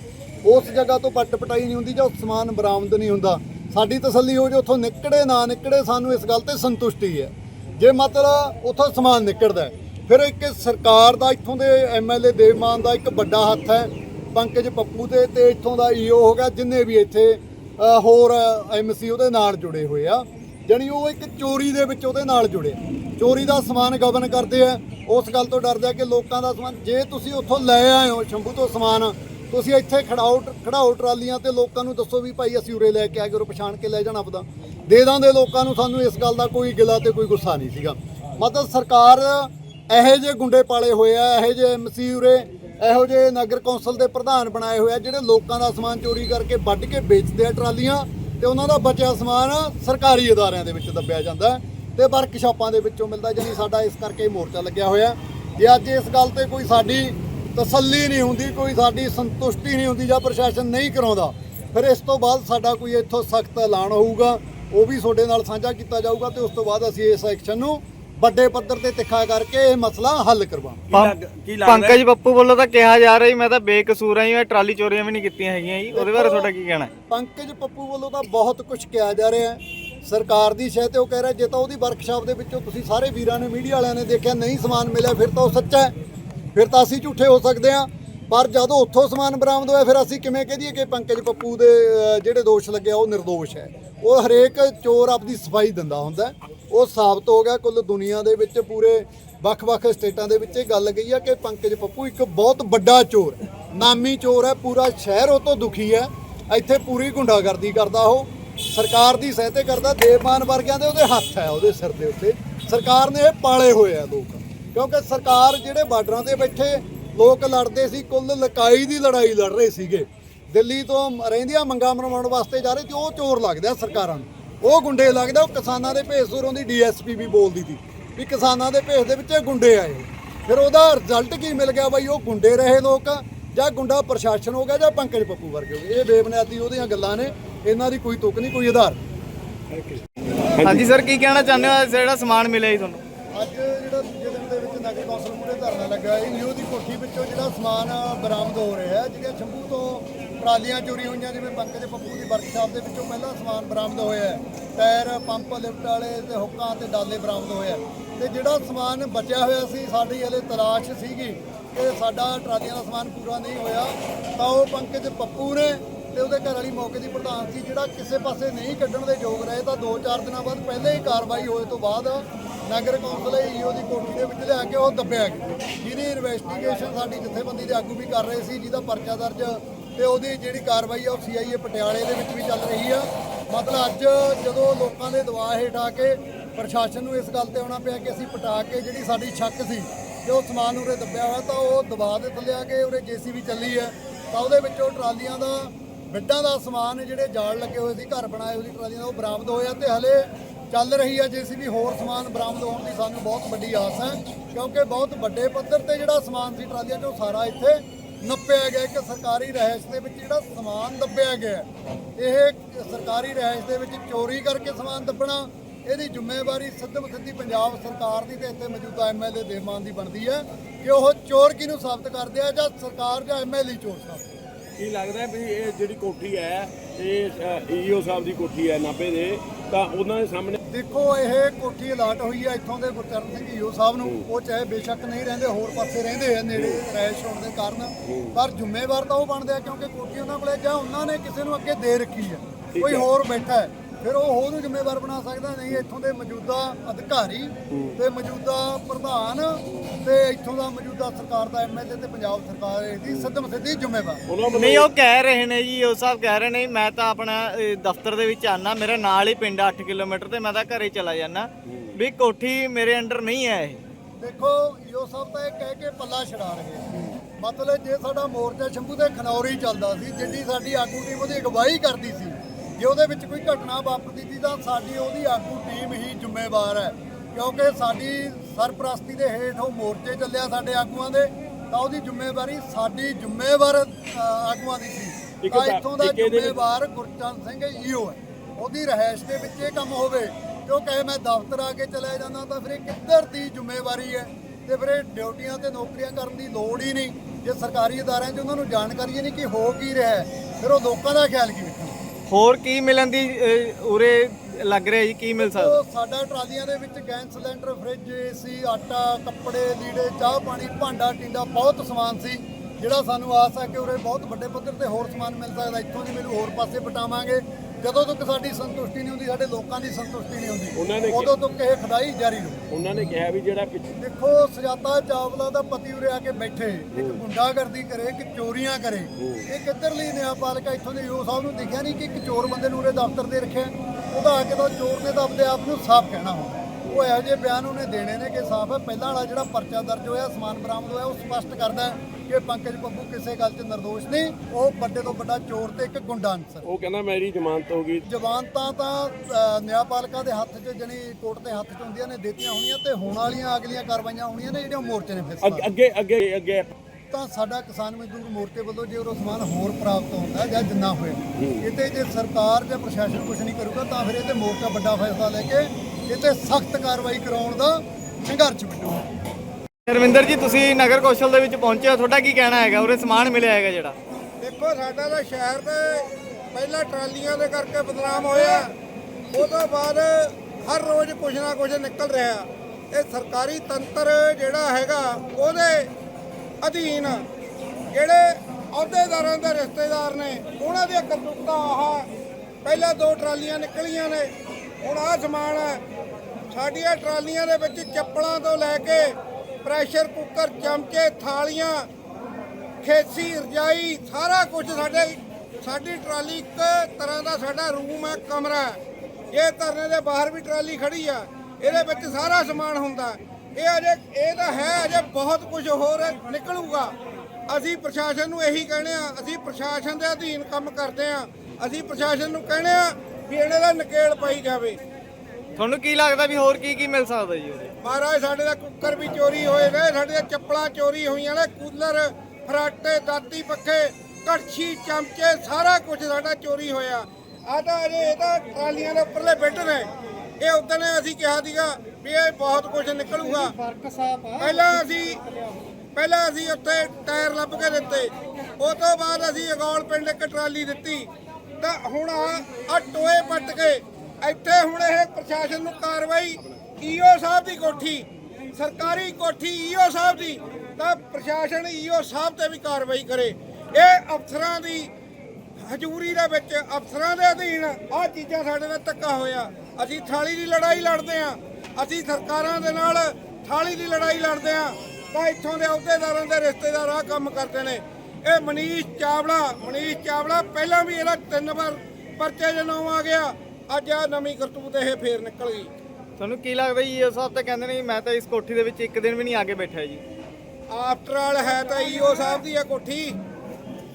ਉਸ ਜਗ੍ਹਾ ਤੋਂ ਪੱਟ ਪਟਾਈ ਨਹੀਂ ਹੁੰਦੀ ਜਾਂ ਸਮਾਨ ਬਰਾਮਦ ਨਹੀਂ ਹੁੰਦਾ। ਸਾਡੀ ਤਸੱਲੀ ਹੋ ਜੇ ਉੱਥੋਂ ਨਿਕੜੇ ਨਾ ਨਿਕੜੇ ਸਾਨੂੰ ਇਸ ਗੱਲ ਤੇ ਸੰਤੁਸ਼ਟੀ ਹੈ। ਜੇ ਮਤਲਬ ਉੱਥੋਂ ਸਮਾਨ ਨਿਕਲਦਾ ਫਿਰ ਇੱਕ ਸਰਕਾਰ ਦਾ ਇੱਥੋਂ ਦੇ ਐਮਐਲਏ ਦੇਵਮਾਨ ਦਾ ਇੱਕ ਵੱਡਾ ਹੱਥ ਹੈ ਪੰਕਜ ਪੱਪੂ ਦੇ ਤੇ ਇੱਥੋਂ ਦਾ ਈਓ ਹੋ ਗਿਆ ਜਿੰਨੇ ਵੀ ਇੱਥੇ ਅ, ਹੋਰ ਐਮਸੀ ਉਹਦੇ ਨਾਲ ਜੁੜੇ ਹੋਏ ਆ। ਜਾਣੀ ਉਹ ਇੱਕ ਚੋਰੀ ਦੇ ਵਿੱਚ ਉਹਦੇ ਨਾਲ ਜੁੜੇ ਚੋਰੀ ਦਾ ਸਮਾਨ ਗਵਨ ਕਰਦੇ ਆ। ਉਸ ਗੱਲ ਤੋਂ ਡਰਦੇ ਆ ਕਿ ਲੋਕਾਂ ਦਾ ਸਮਾਨ, ਜੇ ਤੁਸੀਂ ਉੱਥੋਂ ਲੈ ਆਏ ਹੋ ਸ਼ੰਭੂ ਤੋਂ ਸਮਾਨ, ਤੁਸੀਂ ਇੱਥੇ ਖੜਾਓ ਖੜਾਓ ਟਰਾਲੀਆਂ ਤੇ ਲੋਕਾਂ ਨੂੰ ਦੱਸੋ ਵੀ ਭਾਈ ਅਸੀਂ ਉਰੇ ਲੈ ਕੇ ਆ ਕੇ ਉਰੇ ਪਛਾਣ ਕੇ ਲੈ ਜਾਣਾ ਆਪਦਾ। ਦੇ ਦਾਂਦੇ ਲੋਕਾਂ ਨੂੰ, ਸਾਨੂੰ ਇਸ ਗੱਲ ਦਾ ਕੋਈ ਗਿਲਾ ਤੇ ਕੋਈ ਗੁੱਸਾ ਨਹੀਂ ਸੀਗਾ। ਮਤਲਬ ਸਰਕਾਰ ਇਹੋ ਜਿਹੇ ਗੁੰਡੇ ਪਾਲੇ ਹੋਏ ਆ, ਇਹੋ ਜਿਹੇ ਐਮਸੀ ਉਰੇ, ਇਹੋ ਜਿਹੇ ਨਗਰ ਕੌਂਸਲ ਦੇ ਪ੍ਰਧਾਨ ਬਣਾਏ ਹੋਏ ਆ, ਜਿਹੜੇ ਲੋਕਾਂ ਦਾ ਸਮਾਨ ਚੋਰੀ ਕਰਕੇ ਵੱਢ ਕੇ ਵੇਚਦੇ ਆ ਟਰਾਲੀਆਂ ਤੇ ਉਹਨਾਂ ਦਾ ਬਚਿਆ ਸਮਾਨ ਸਰਕਾਰੀ ਅਦਾਰਿਆਂ ਦੇ ਵਿੱਚ ਦੱਬਿਆ ਜਾਂਦਾ ਹੈ। ਤੇ ਵਰਕਸ਼ਾਪਾਂ ਦੇ ਵਿੱਚੋਂ ਮਿਲਦਾ ਜਾਨੀ ਸਾਡਾ ਇਸ ਕਰਕੇ ਹੀ ਮੋਰਚਾ ਲੱਗਿਆ ਹੋਇਆ। ਜੇ ਅੱਜ ਇਸ ਗੱਲ ਤੇ ਕੋਈ ਸਾਡੀ ਤਸੱਲੀ ਨਹੀਂ ਹੁੰਦੀ ਕੋਈ ਸਾਡੀ ਸੰਤੁਸ਼ਟੀ ਨਹੀਂ ਹੁੰਦੀ ਜਾਂ ਪ੍ਰਸ਼ਾਸਨ ਨਹੀਂ ਕਰਾਉਂਦਾ ਫਿਰ ਇਸ ਤੋਂ ਬਾਅਦ ਸਾਡਾ ਕੋਈ ਇੱਥੋਂ ਸਖਤ ਐਲਾਨ ਹੋਊਗਾ ਉਹ ਵੀ ਤੁਹਾਡੇ ਨਾਲ ਸਾਂਝਾ ਕੀਤਾ ਜਾਊਗਾ ਤੇ ਉਸ ਤੋਂ ਬਾਅਦ ਅਸੀਂ ਇਸ ਐਕਸ਼ਨ ਨੂੰ ਵੱਡੇ ਪੱਧਰ ਤੇ ਤਿੱਖਾ ਕਰਕੇ ਇਹ ਮਸਲਾ ਹੱਲ ਕਰਵਾਵਾਂਗੇ। ਪੰਕਜ ਬੱਪੂ ਵੱਲੋਂ ਤਾਂ ਕਿਹਾ ਜਾ ਰਿਹਾ ਮੈਂ ਤਾਂ ਬੇਕਸੂਰ ਆ ਜੀ ਮੈਂ ਟਰਾਲੀ ਚੋਰੀਆਂ ਵੀ ਨਹੀਂ ਕੀਤੀਆਂ ਹੈਗੀਆਂ ਜੀ ਉਹਦੇ ਬਾਰੇ ਤੁਹਾਡਾ ਕੀ ਕਹਿਣਾ ਹੈ? ਪੰਕਜ ਪੱਪੂ ਵੱਲੋਂ ਤਾਂ ਬਹੁਤ ਕੁਝ ਕਿਹਾ ਜਾ ਰਿਹਾ ਹੈ। ਸਰਕਾਰ ਦੀ ਸ਼ਹਿ ਤੇ ਉਹ ਕਹਿ ਰਿਹਾ, ਜੇ ਤਾਂ ਉਹਦੀ ਵਰਕਸ਼ਾਪ ਦੇ ਵਿੱਚੋਂ ਤੁਸੀਂ ਸਾਰੇ ਵੀਰਾਂ ਨੇ ਮੀਡੀਆ ਵਾਲਿਆਂ ਨੇ ਦੇਖਿਆ, ਨਹੀਂ ਸਮਾਨ ਮਿਲਿਆ, ਫਿਰ ਤਾਂ ਉਹ ਸੱਚਾ ਹੈ। ਫਿਰ ਤਾਂ ਅਸੀਂ ਝੂਠੇ ਹੋ ਸਕਦੇ ਹਾਂ। ਪਰ ਜਦੋਂ ਉੱਥੋਂ ਸਮਾਨ ਬਰਾਮਦ ਹੋਇਆ, ਫਿਰ ਅਸੀਂ ਕਿਵੇਂ ਕਹਿ ਦਈਏ ਕਿ ਪੰਕਜ ਪੱਪੂ ਦੇ ਜਿਹੜੇ ਦੋਸ਼ ਲੱਗਿਆ, ਉਹ ਨਿਰਦੋਸ਼ ਹੈ। ਉਹ ਹਰੇਕ ਚੋਰ ਆਪਦੀ ਸਫ਼ਾਈ ਦਿੰਦਾ ਹੁੰਦਾ ਉਹ ਸਾਬਤ ਹੋ ਗਿਆ ਕੁੱਲ ਦੁਨੀਆ ਦੇ ਵਿੱਚ, ਪੂਰੇ ਵੱਖ-ਵੱਖ ਸਟੇਟਾਂ ਦੇ ਵਿੱਚ ਇਹ ਗੱਲ ਗਈ ਆ ਕਿ ਪੰਕਜ ਪੱਪੂ ਇੱਕ ਬਹੁਤ ਵੱਡਾ ਚੋਰ ਨਾਮੀ ਚੋਰ ਹੈ, ਪੂਰਾ ਸ਼ਹਿਰ ਉਹ ਤੋਂ ਦੁਖੀ ਹੈ। ਇੱਥੇ ਪੂਰੀ ਗੁੰਡਾਗਰਦੀ ਕਰਦਾ ਉਹ। ਸਰਕਾਰ ਦੀ ਸਹਾਇਤਾ ਕਰਦਾ, ਦੇਵਮਾਨ ਵਰਗਿਆਂ ਦੇ ਉਹਦੇ ਹੱਥ ਹੈ, ਉਹਦੇ ਸਿਰ ਦੇ ਉੱਤੇ। ਸਰਕਾਰ ਨੇ ਇਹ ਪਾਲੇ ਹੋਏ ਆ ਲੋਕ। ਕਿਉਂਕਿ ਸਰਕਾਰ ਜਿਹੜੇ ਬਾਰਡਰਾਂ ਤੇ ਬੈਠੇ, ਲੋਕ ਲੜਦੇ ਸੀ, ਕੁੱਲ ਲਕਾਈ ਦੀ ਲੜਾਈ ਲੜ ਰਹੇ ਸੀਗੇ। ਦਿੱਲੀ ਤੋਂ ਰਹਿੰਦੀਆਂ ਮੰਗਾਂ ਮਰਵਾਉਣ ਵਾਸਤੇ ਜਾ ਰਹੇ ਤੇ ਉਹ ਚੋਰ ਲੱਗਦੇ ਆ ਸਰਕਾਰਾਂ ਨੂੰ। ਉਹ ਗੁੰਡੇ ਲੱਗਦੇ ਉਹ ਕਿਸਾਨਾਂ ਦੇ ਭੇਸ ਸੁਰੋਂ ਦੀ ਡੀਐਸਪੀ ਵੀ ਬੋਲਦੀ ਸੀ ਵੀ ਕਿਸਾਨਾਂ ਦੇ ਭੇਸ ਦੇ ਵਿੱਚ ਗੁੰਡੇ ਆਏ। ਫਿਰ ਉਹਦਾ ਰਿਜ਼ਲਟ ਕੀ ਮਿਲ ਗਿਆ ਬਾਈ? ਉਹ ਗੁੰਡੇ ਰਹੇ ਲੋਕ। ਜਾਂ ਗੁੰਡਾ ਪ੍ਰਸ਼ਾਸਨ ਹੋ ਗਿਆ ਜਾਂ ਪੰਕਜ ਪੱਪੂ ਵਰਗੇ ਹੋ ਗਏ। ਇਹ ਬੇਬੁਨਿਆਦੀ ਉਹਦੀਆਂ ਗੱਲਾਂ ਨੇ ਇਹਨਾਂ ਦੀ ਕੋਈ ਤੁਕ ਨਹੀਂ ਕੋਈ ਆਧਾਰ। ਹਾਂਜੀ ਸਰ ਕੀ ਕਹਿਣਾ ਚਾਹੁੰਦੇ ਹੋ? ਜਿਹੜਾ ਸਮਾਨ ਮਿਲਿਆ ਜੀ ਤੁਹਾਨੂੰ? ਅੱਜ ਜਿਹੜਾ ਦੂਜੇ ਦਿਨ ਦੇ ਵਿੱਚ ਨਗਰ ਕੌਂਸਲ ਮੂਹਰੇ ਧਰਨਾ ਲੱਗਾ ਹੈ। ਨਿਊ ਦੀ ਕੋਠੀ ਵਿੱਚੋਂ ਜਿਹੜਾ ਸਮਾਨ ਬਰਾਮਦ ਹੋ ਰਿਹਾ ਹੈ ਜਿਹੜੀਆਂ ਸ਼ੰਭੂ ਤੋਂ ਟਰਾਲੀਆਂ ਚੋਰੀ ਹੋਈਆਂ ਜਿਵੇਂ ਪੰਕਜ ਪੱਪੂ ਦੀ ਵਰਕਸ਼ਾਪ ਦੇ ਵਿੱਚੋਂ ਪਹਿਲਾਂ ਸਮਾਨ ਬਰਾਮਦ ਹੋਇਆ ਹੈ। ਟਾਇਰ ਪੰਪ ਲਿਫਟ ਵਾਲੇ ਤੇ ਹੁੱਕਾਂ ਤੇ ਡਾਲੇ ਬਰਾਮਦ ਹੋਏ ਆ ਤੇ ਜਿਹੜਾ ਸਮਾਨ ਬਚਿਆ ਹੋਇਆ ਸੀ ਸਾਡੀ ਹਲੇ ਤਲਾਸ਼ ਸੀਗੀ ਕਿ ਸਾਡਾ ਟਰਾਲੀਆਂ ਦਾ ਸਮਾਨ ਪੂਰਾ ਨਹੀਂ ਹੋਇਆ, ਤਾਂ ਉਹ ਪੰਕਜ ਪੱਪੂ ਨੇ ਤੇ ਉਹਦੇ ਘਰ ਵਾਲੀ ਮੌਕੇ ਦੀ ਪ੍ਰਧਾਨ ਸੀ, ਜਿਹੜਾ ਕਿਸੇ ਪਾਸੇ ਨਹੀਂ ਕੱਢਣ ਦੇ ਯੋਗ ਰਹੇ, ਤਾਂ 2-4 ਦਿਨਾਂ ਬਾਅਦ ਪਹਿਲੇ ਹੀ ਕਾਰਵਾਈ ਹੋਏ ਤੋਂ ਬਾਅਦ ਨਗਰ ਕੌਂਸਲ ਈਓ ਦੀ ਕੋਠੀ ਦੇ ਵਿੱਚ ਲਿਆ ਕੇ ਉਹ ਦੱਬਿਆ ਗਿਆ। ਜਿਹਦੀ ਇਨਵੈਸਟੀਗੇਸ਼ਨ ਸਾਡੀ ਜਥੇਬੰਦੀ ਦੇ ਆਗੂ ਵੀ ਕਰ ਰਹੇ ਸੀ, ਜਿਹਦਾ ਪਰਚਾ ਦਰਜ ਤੇ ਉਹਦੀ ਜਿਹੜੀ ਕਾਰਵਾਈ ਆ ਉਹ ਸੀਆਈਏ ਪਟਿਆਲੇ ਦੇ ਵਿੱਚ ਵੀ ਚੱਲ ਰਹੀ ਆ। ਮਤਲਬ ਅੱਜ ਜਦੋਂ ਲੋਕਾਂ ਦੇ ਦਬਾਅ ਹੇਠ ਆ ਕੇ ਪ੍ਰਸ਼ਾਸਨ ਨੂੰ ਇਸ ਗੱਲ ਤੇ ਆਉਣਾ ਪਿਆ ਕਿ ਅਸੀਂ ਪਟਾ ਕੇ ਜਿਹੜੀ ਸਾਡੀ ਛੱਕ ਸੀ ਜੇ ਉਹ ਸਮਾਨ ਉਰੇ ਦੱਬਿਆ ਹੋਇਆ ਤਾਂ ਉਹ ਦਬਾ ਦੇ ਥੱਲੇ ਆ ਕੇ ਉਰੇ ਜੀਸੀਬੀ ਚੱਲੀ ਹੈ। ਤਾਂ ਉਹਦੇ ਵਿੱਚੋਂ ਟਰਾਲੀਆਂ ਦਾ ਵਿੱਡਾਂ ਦਾ ਸਮਾਨ ਜਿਹੜੇ ਜਾਲ ਲੱਗੇ ਹੋਏ ਸੀ, ਘਰ ਬਣਾਏ ਹੋਏ ਟਰਾਲੀਆਂ ਦਾ, ਉਹ ਬਰਾਮਦ ਹੋਇਆ ਤੇ ਹਲੇ ਚੱਲ ਰਹੀ ਹੈ ਜੀਸੀਬੀ। ਹੋਰ ਸਮਾਨ ਬਰਾਮਦ ਹੋਣ ਦੀ ਸਾਨੂੰ ਬਹੁਤ ਵੱਡੀ ਆਸ ਹੈ, ਕਿਉਂਕਿ ਬਹੁਤ ਵੱਡੇ ਪੱਧਰ ਤੇ ਜਿਹੜਾ ਸਮਾਨ ਸੀ ਟਰਾਲੀਆਂ 'ਚੋਂ ਸਾਰਾ ਇੱਥੇ ਨੱਪਿਆ ਗਿਆ। ਕਿ ਸਰਕਾਰੀ ਰਹਿਸ਼ ਦੇ ਵਿੱਚ ਜਿਹੜਾ ਸਮਾਨ ਦੱਬਿਆ ਗਿਆ, ਇਹ ਸਰਕਾਰੀ ਰਹਿਸ਼ ਦੇ ਵਿੱਚ ਚੋਰੀ ਕਰਕੇ ਸਮਾਨ ਦੱਬਣਾ ਇਹਦੀ ਜ਼ਿੰਮੇਵਾਰੀ ਸਿੱਧੀ ਪੰਜਾਬ ਸਰਕਾਰ ਦੀ ਤੇ ਇੱਥੇ ਮੌਜੂਦਾ ਐਮਐਲਏ ਦੇਮਾਨ ਦੀ ਬਣਦੀ ਹੈ ਕਿ ਉਹ ਚੋਰ ਕਿਹਨੂੰ ਸਾਬਤ ਕਰਦੇ ਆ ਜਾਂ ਸਰਕਾਰ ਜਾਂ ਐਮਐਲਏ ਚੋਰ ਸਾਬਤ ਕੀ ਲੱਗਦਾ ਵੀ ਇਹ ਜਿਹੜੀ ਕੋਠੀ ਹੈ ਇਹ ਈਓ ਸਾਹਿਬ ਦੀ ਕੋਠੀ ਹੈ ਨਾਭੇ ਦੇ ਤਾਂ ਉਹਨਾਂ ਦੇ ਸਾਹਮਣੇ ਦੇਖੋ ਇਹ ਕੋਠੀ ਅਲਾਟ ਹੋਈ ਹੈ ਇੱਥੋਂ ਦੇ ਗੁਰਚਰਨ ਸਿੰਘ ਈਓ ਸਾਹਿਬ ਨੂੰ। ਉਹ ਚਾਹੇ ਬੇਸ਼ੱਕ ਨਹੀਂ ਰਹਿੰਦੇ ਹੋਰ ਪਾਸੇ ਰਹਿੰਦੇ ਆ ਨੇੜੇ ਰੈਸ਼ ਹੋਣ ਦੇ ਕਾਰਨ। ਪਰ ਜ਼ਿੰਮੇਵਾਰ ਤਾਂ ਉਹ ਬਣਦੇ ਆ ਕਿਉਂਕਿ ਕੋਠੀ ਉਹਨਾਂ ਕੋਲੇ ਜਾਂ ਉਹਨਾਂ ਨੇ ਕਿਸੇ ਨੂੰ ਅੱਗੇ ਦੇ ਰੱਖੀ ਹੈ। ਕੋਈ ਹੋਰ ਬੈਠਾ ਹੈ। ਫਿਰ ਉਹ ਉਹਨੂੰ ਜ਼ਿੰਮੇਵਾਰ ਬਣਾ ਸਕਦਾ ਨਹੀਂ ਇੱਥੋਂ ਦੇ ਮੌਜੂਦਾ ਅਧਿਕਾਰੀ ਤੇ ਮੌਜੂਦਾ ਪ੍ਰਧਾਨ ਤੇ ਇੱਥੋਂ ਦਾ ਮੌਜੂਦਾ ਸਰਕਾਰ ਦਾ ਐਮਐਲਏ ਤੇ ਪੰਜਾਬ ਸਰਕਾਰ ਇਹਦੀ ਸਿੱਧਮ ਸਿੱਧੀ ਜ਼ਿੰਮੇਵਾਰ। ਨਹੀਂ ਉਹ ਕਹਿ ਰਹੇ ਨੇ ਜੀ ਉਹ ਸਾਹਿਬ ਕਹਿ ਰਹੇ ਨੇ ਮੈਂ ਤਾਂ ਆਪਣਾ ਦਫ਼ਤਰ ਦੇ ਵਿੱਚ ਆਨਾ ਮੇਰੇ ਨਾਲ ਹੀ ਪਿੰਡ 8 ਕਿਲੋਮੀਟਰ ਤੇ ਮੈਂ ਤਾਂ ਘਰੇ ਚਲਾ ਜਾਣਾ ਵੀ ਕੋਠੀ ਮੇਰੇ ਅੰਡਰ ਨਹੀਂ ਹੈ ਇਹ। ਦੇਖੋ ਈਓ ਸਾਹਿਬ ਤਾਂ ਇਹ ਕਹਿ ਕੇ ਪੱਲਾ ਛਡਾ ਰਹੇ ਮਤਲਬ ਜੇ ਸਾਡਾ ਮੋਰਚਾ ਸ਼ੰਭੂ ਦੇ ਖਨੌਰੀ ਚੱਲਦਾ ਸੀ ਜਿੱਡੀ ਸਾਡੀ ਆਗੂ ਟੀਮ ਉਹਦੀ ਅਗਵਾਈ ਕਰਦੀ ਸੀ ਜੇ ਉਹਦੇ ਵਿੱਚ ਕੋਈ ਘਟਨਾ ਵਾਪਰਦੀ ਸੀ ਤਾਂ ਸਾਡੀ ਉਹਦੀ ਆਗੂ ਟੀਮ ਹੀ ਜ਼ਿੰਮੇਵਾਰ ਹੈ। ਕਿਉਂਕਿ ਸਾਡੀ ਸਰਪ੍ਰਸਤੀ ਦੇ ਹੇਠ ਉਹ ਮੋਰਚੇ ਚੱਲਿਆ ਸਾਡੇ ਆਗੂਆਂ ਦੇ ਤਾਂ ਉਹਦੀ ਜ਼ਿੰਮੇਵਾਰੀ ਸਾਡੀ ਜ਼ਿੰਮੇਵਾਰ ਆਗੂਆਂ ਦੀ ਸੀ। ਤਾਂ ਇੱਥੋਂ ਦਾ ਜ਼ਿੰਮੇਵਾਰ ਗੁਰਚੰਦ ਸਿੰਘ ਈਓ ਹੈ। ਉਹਦੀ ਰਹਿائش ਦੇ ਵਿੱਚ ਇਹ ਕੰਮ ਹੋਵੇ ਕਿਉਂਕਿ ਮੈਂ ਦਫ਼ਤਰ ਆ ਕੇ ਚਲਾ ਜਾਂਦਾ ਤਾਂ ਫਿਰ ਇਹ ਕਿੱਧਰ ਦੀ ਜ਼ਿੰਮੇਵਾਰੀ ਹੈ? ਤੇ ਫਿਰ ਇਹ ਡਿਊਟੀਆਂ ਤੇ ਨੌਕਰੀਆਂ ਕਰਨ ਦੀ ਲੋੜ ਹੀ ਨਹੀਂ। ਜੇ ਸਰਕਾਰੀ ਅਦਾਰਿਆਂ 'ਚ ਉਹਨਾਂ ਨੂੰ ਜਾਣਕਾਰੀ ਨਹੀਂ ਕਿ ਹੋ ਕੀ ਰਿਹਾ ਫਿਰ ਉਹ ਲੋਕਾਂ ਦਾ ਖਿਆਲ ਕੀ ਹੋਰ ਕੀ ਮਿਲਣ ਦੀ ਅਹ, ਉਰੇ ਲੱਗ ਰਿਹਾ ਜੀ ਕੀ ਮਿਲ ਸਕਦਾ? ਉਹ ਸਾਡਾ ਟਰਾਲੀਆਂ ਦੇ ਵਿੱਚ ਗੈਸ ਸਿਲੰਡਰ ਫ੍ਰਿਜ ਏਸੀ ਆਟਾ ਕੱਪੜੇ ਲੀੜੇ ਚਾਹ ਪਾਣੀ ਭਾਂਡਾ ਟਿੰਡਾ ਬਹੁਤ ਸਮਾਨ ਸੀ। ਜਿਹੜਾ ਸਾਨੂੰ ਆਸ ਹੈ ਕਿ ਉਰੇ ਬਹੁਤ ਵੱਡੇ ਪੱਧਰ ਤੇ ਹੋਰ ਸਮਾਨ ਮਿਲ ਸਕਦਾ ਇੱਥੋਂ ਦੀ ਮੈਨੂੰ ਹੋਰ ਪਾਸੇ ਪਟਾਵਾਂਗੇ। ਜਦੋਂ ਤੱਕ ਸਾਡੀ ਸੰਤੁਸ਼ਟੀ ਨਹੀਂ ਹੁੰਦੀ ਸਾਡੇ ਲੋਕਾਂ ਦੀ ਸੰਤੁਸ਼ਟੀ ਨਹੀਂ ਉਹਨਾਂ ਹੁੰਦੀ ਨੇ ਉਦੋਂ ਤੱਕ ਇਹ ਖੜਾਈ ਜਾਰੀ ਰਹੂ। ਉਹਨਾਂ ਨੇ ਕਿਹਾ ਵੀ ਜਿਹੜਾ ਪਿੱਛੇ ਦੇਖੋ ਸੁਜਾਤਾ ਚਾਵਲਾ ਦਾ ਪਤੀ ਉਰੇ ਆ ਕੇ ਬੈਠੇ ਇੱਕ ਗੁੰਡਾਗਰਦੀ ਕਰੇ ਇੱਕ ਚੋਰੀਆਂ ਕਰੇ। ਇਹ ਕਿੱਧਰਲੀ ਨਿਆਂਪਾਲਿਕਾ ਇੱਥੋਂ ਦੇ ਯੋ ਸਾਹਿਬ ਨੂੰ ਦਿਖਿਆ ਨਹੀਂ ਕਿ ਇੱਕ ਚੋਰ ਬੰਦੇ ਨੂੰ ਉਰੇ ਦਫ਼ਤਰ ਦੇ ਰੱਖਿਆ ਉਹਦਾ ਆ ਕੇ ਤਾਂ ਚੋਰ ਨੇ ਤਾਂ ਆਪਣੇ ਆਪ ਨੂੰ ਸਾਫ਼ ਕਹਿਣਾ ਹੁੰਦਾ ਉਹ ਇਹੋ ਜਿਹੇ ਬਿਆਨ ਉਹਨੇ ਦੇਣੇ ਨੇ ਕਿ ਸਾਫ਼ ਹੈ ਪਹਿਲਾਂ ਵਾਲਾ ਜਿਹੜਾ ਪਰਚਾ ਦਰਜ ਹੋਇਆ ਸਮਾਨ ਬਰਾਮਦ ਹੋਇਆ ਉਹ ਸਪਸ਼ਟ ਕਰਦਾ ਕਿ ਪੰਕਜ ਬੱਬੂ ਕਿਸੇ ਗੱਲ 'ਚ ਨਿਰਦੋਸ਼ ਨਹੀਂ ਉਹ ਵੱਡੇ ਤੋਂ ਵੱਡਾ ਚੋਰ ਤੇ ਇੱਕ ਗੁੰਡਾ ਅਨਸਰ। ਉਹ ਕਹਿੰਦਾ ਮੇਰੀ ਜ਼ਮਾਨਤ ਹੋ ਗਈ। ਜਵਾਨਤਾਂ ਤਾਂ ਨਿਆਂਪਾਲਿਕਾ ਦੇ ਹੱਥ 'ਚ ਜਣੀ ਕੋਰਟ ਦੇ ਹੱਥ 'ਚ ਹੁੰਦੀਆਂ ਨੇ ਦਿੱਤੀਆਂ ਹੋਣੀਆਂ ਤੇ ਹੋਣ ਵਾਲੀਆਂ ਅਗਲੀਆਂ ਕਾਰਵਾਈਆਂ ਹੋਣੀਆਂ ਨੇ ਜਿਹੜੀਆਂ ਮੋਰਚੇ ਨੇ ਫੈਸਲਾ ਅੱਗੇ ਅੱਗੇ ਅੱਗੇ ਤਾਂ ਸਾਡਾ ਕਿਸਾਨ ਮਜ਼ਦੂਰ ਮੋਰਚੇ ਵੱਲੋਂ ਜੇ ਉਹ ਸਮਾਨ ਹੋਰ ਪ੍ਰਾਪਤ ਹੁੰਦਾ ਜਾਂ ਜਿੰਨਾ ਹੋਏ ਇਹਤੇ ਜੇ ਸਰਕਾਰ ਜਾਂ ਪ੍ਰਸ਼ਾਸਨ ਕੁਝ ਨਹੀਂ ਕਰੂਗਾ ਤਾਂ ਫਿਰ ਇਹਤੇ ਮੋਰਚਾ ਵੱਡਾ ਫੈਸਲਾ ਲੈ ਕੇ ਇਹਤੇ ਸਖਤ ਕਾਰਵਾਈ ਕਰਾਉਣ ਦਾ ਸੰਘਰਸ਼ ਵਿੱਢੂਗਾ ਰਵਿੰਦਰ ਜੀ ਤੁਸੀਂ ਨਗਰ ਕੌਸ਼ਲ ਦੇ ਵਿੱਚ ਪਹੁੰਚੇ ਹੋ। ਤੁਹਾਡਾ ਕੀ ਕਹਿਣਾ ਹੈਗਾ? ਉਰੇ ਸਮਾਨ ਮਿਲਿਆ ਹੈਗਾ ਜਿਹੜਾ। ਦੇਖੋ ਸਾਡਾ ਤਾਂ ਸ਼ਹਿਰ ਤੇ ਪਹਿਲਾਂ ਟਰਾਲੀਆਂ ਦੇ ਕਰਕੇ ਬਦਨਾਮ ਹੋਇਆ। ਉਹ ਤੋਂ ਬਾਅਦ ਹਰ ਰੋਜ਼ ਕੁਝ ਨਾ ਕੁਝ ਨਿਕਲ ਰਿਹਾ। ਇਹ ਸਰਕਾਰੀ ਤੰਤਰ ਜਿਹੜਾ ਹੈਗਾ ਉਹਦੇ ਅਧੀਨ ਜਿਹੜੇ ਅਹੁਦੇਦਾਰਾਂ ਦੇ ਰਿਸ਼ਤੇਦਾਰ ਨੇ ਉਹਨਾਂ ਦੀਆਂ ਕਰਤੂਤਾਂ ਆਹ ਪਹਿਲਾਂ ਦੋ ਟਰਾਲੀਆਂ ਨਿਕਲੀਆਂ ਨੇ। ਹੁਣ ਆਹ ਸਮਾਨ ਹੈ ਸਾਡੀਆਂ ਟਰਾਲੀਆਂ ਦੇ ਵਿੱਚ ਚੱਪਲਾਂ ਤੋਂ ਲੈ ਕੇ ਪ੍ਰੈਸ਼ਰ ਕੁੱਕਰ, ਚਮਚੇ, ਥਾਲੀਆਂ, ਖੇਸੀ, ਰਜਾਈ, ਸਾਰਾ ਕੁਝ ਸਾਡੇ ਸਾਡੀ ਟਰਾਲੀ ਇੱਕ ਤਰ੍ਹਾਂ ਦਾ ਸਾਡਾ ਰੂਮ ਹੈ, ਕਮਰਾ ਇਹ ਧਰਨੇ ਦੇ ਬਾਹਰ ਵੀ ਟਰਾਲੀ ਖੜੀ ਆ। ਇਹਦੇ ਵਿੱਚ ਸਾਰਾ ਸਮਾਨ ਹੁੰਦਾ। ਇਹ ਅਜੇ, ਇਹ ਤਾਂ ਹੈ ਅਜੇ ਬਹੁਤ ਕੁਝ ਹੋਰ ਨਿਕਲੂਗਾ। ਅਸੀਂ ਪ੍ਰਸ਼ਾਸਨ ਨੂੰ ਇਹੀ ਕਹਿੰਦੇ ਆ ਅਸੀਂ ਪ੍ਰਸ਼ਾਸਨ ਦੇ ਅਧੀਨ ਕੰਮ ਕਰਦੇ ਆ ਅਸੀਂ ਪ੍ਰਸ਼ਾਸਨ ਨੂੰ ਕਹਿੰਦੇ ਆ ਵੀ ਇਹਨਾਂ ਦਾ ਨਕੇਲ ਪਾਈ ਜਾਵੇ। ਤੁਹਾਨੂੰ ਕੀ ਲੱਗਦਾ ਵੀ ਹੋਰ ਕੀ ਕੀ ਮਿਲ ਸਕਦਾ ਜੀ ਉਰੇ ਮਹਾਰਾਜ ਸਾਡੇ ਦਾ ਕੁੱਕਰ ਵੀ ਚੋਰੀ ਹੋਏ ਨੇ ਸਾਡੀਆਂ ਚੱਪਲਾਂ ਚੋਰੀ ਹੋਈਆਂ ਨੇ ਕੂਲਰ ਫਰਾਟੇ ਦਾਤੀ ਪੱਖੇ ਕੜਛੀ ਚਮਚੇ ਸਾਰਾ ਕੁਝ ਸਾਡਾ ਚੋਰੀ ਹੋਇਆ। ਆ ਤਾਂ ਅਜੇ ਇਹ ਤਾਂ ਟਰਾਲੀਆਂ ਦੇ ਉੱਪਰਲੇ ਬੈੱਡ ਨੇ। ਇਹ ਉਦੋਂ ਅਸੀਂ ਕਿਹਾ ਸੀਗਾ ਵੀ ਇਹ ਬਹੁਤ ਕੁਝ ਨਿਕਲੂਗਾ। ਫ਼ਰਕ ਸਾਫ਼ ਆ। ਪਹਿਲਾਂ ਅਸੀਂ ਪਹਿਲਾਂ ਅਸੀਂ ਉੱਥੇ ਟਾਇਰ ਲੱਭ ਕੇ ਦਿੱਤੇ। ਉਹ ਤੋਂ ਬਾਅਦ ਅਸੀਂ ਅਗੌਲ ਪਿੰਡ ਇੱਕ ਟਰਾਲੀ ਦਿੱਤੀ। ਤਾਂ ਹੁਣ ਆ ਟੋਏ ਪੱਟ ਕੇ ਇੱਥੇ ਹੁਣ ਇਹ ਪ੍ਰਸ਼ਾਸਨ ਨੂੰ ਕਾਰਵਾਈ ਈਓ ਸਾਹਿਬ ਦੀ ਕੋਠੀ, ਸਰਕਾਰੀ ਕੋਠੀ ਈਓ ਸਾਹਿਬ ਦੀ, ਤਾਂ ਪ੍ਰਸ਼ਾਸਨ ਈਓ ਸਾਹਿਬ ਤੇ ਵੀ ਕਾਰਵਾਈ ਕਰੇ। ਇਹ ਅਫਸਰਾਂ ਦੀ ਹਜ਼ੂਰੀ ਦੇ ਵਿੱਚ, ਅਫਸਰਾਂ ਦੇ ਅਧੀਨ ਆਹ ਚੀਜ਼ਾਂ ਸਾਡੇ ਨਾਲ ਧੱਕਾ ਹੋਇਆ। ਅਸੀਂ ਥਾਲੀ ਦੀ ਲੜਾਈ ਲੜਦੇ ਆ ਅਸੀਂ ਸਰਕਾਰਾਂ ਦੇ ਨਾਲ ਥਾਲੀ ਦੀ ਲੜਾਈ ਲੜਦੇ ਆ ਤਾਂ ਇੱਥੋਂ ਦੇ ਅਹੁਦੇਦਾਰਾਂ ਦੇ ਰਿਸ਼ਤੇਦਾਰ ਆਹ ਕੰਮ ਕਰਦੇ ਨੇ। ਇਹ ਮਨੀਸ਼ ਚਾਵਲਾ ਮਨੀਸ਼ ਚਾਵਲਾ ਪਹਿਲਾਂ ਵੀ ਇਹਦਾ ਤਿੰਨ ਵਾਰ ਪਰਚੇ ਜਨਾਉ ਆ ਗਿਆ। ਅੱਜ ਆ ਨਵੀਂ ਕਰਤੂਤ ਇਹ ਫੇਰ ਨਿਕਲ ਗਈ। ਤੁਹਾਨੂੰ ਕੀ ਲੱਗਦਾ ਜੀ ਇਹ ਸਾਹਿਬ ਤਾਂ ਕਹਿੰਦੇ ਨੇ ਮੈਂ ਤਾਂ ਇਸ ਕੋਠੀ ਦੇ ਵਿੱਚ ਇੱਕ ਦਿਨ ਵੀ ਨਹੀਂ ਆ ਕੇ ਬੈਠਾ ਜੀ। ਆਫਟਰ ਆਲ ਹੈ ਤਾਂ ਈਓ ਸਾਹਿਬ ਦੀ ਆ ਕੋਠੀ।